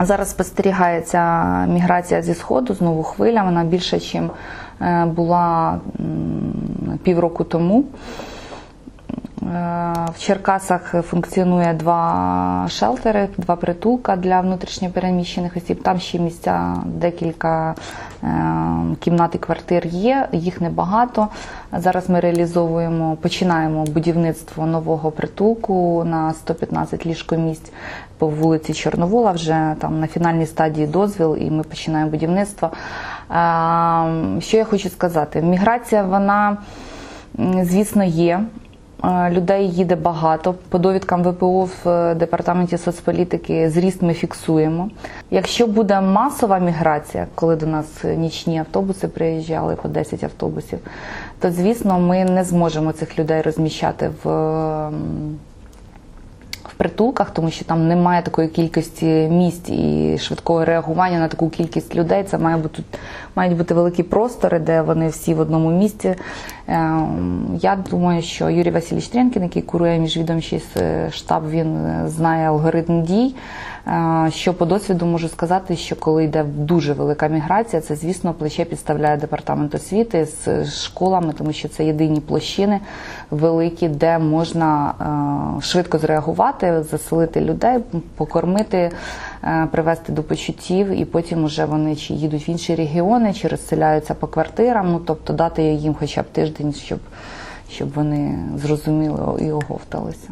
Зараз спостерігається міграція зі сходу, знову хвиля. Вона більша, ніж була півроку тому. Е, В Черкасах функціонує два шелтери, два притулка для внутрішньопереміщених осіб. Там ще місця, декілька е, кімнат і квартир є, їх небагато. Зараз ми реалізовуємо, починаємо будівництво нового притулку на 115 ліжкомісць по вулиці Чорновола. Вже там на фінальній стадії дозвіл, і ми починаємо будівництво. Е, Що я хочу сказати? Міграція, вона, звісно, є. Людей їде багато. По довідкам ВПО в е, департаменті соцполітики зріст ми фіксуємо. Якщо буде масова міграція, коли до нас нічні автобуси приїжджали по 10 автобусів, то звісно ми не зможемо цих людей розміщати в. Притулках, тому що там немає такої кількості місць і швидкого реагування на таку кількість людей. Це має бути мають бути великі простори, де вони всі в одному місці. Ем, Я думаю, що Юрій Васильович Тренкін, який курує міжвідомчий штаб, він е, знає алгоритм дій. Е, Що по досвіду можу сказати, що коли йде дуже велика міграція, це звісно плече підставляє департамент освіти з школами, тому що це єдині площини великі, де можна е, швидко зреагувати, заселити людей, покормити, е, привести до почуттів, і потім вже вони чи їдуть в інші регіони, чи розселяються по квартирам. Ну тобто дати їм хоча б тиждень, щоб, щоб вони зрозуміли і оговталися.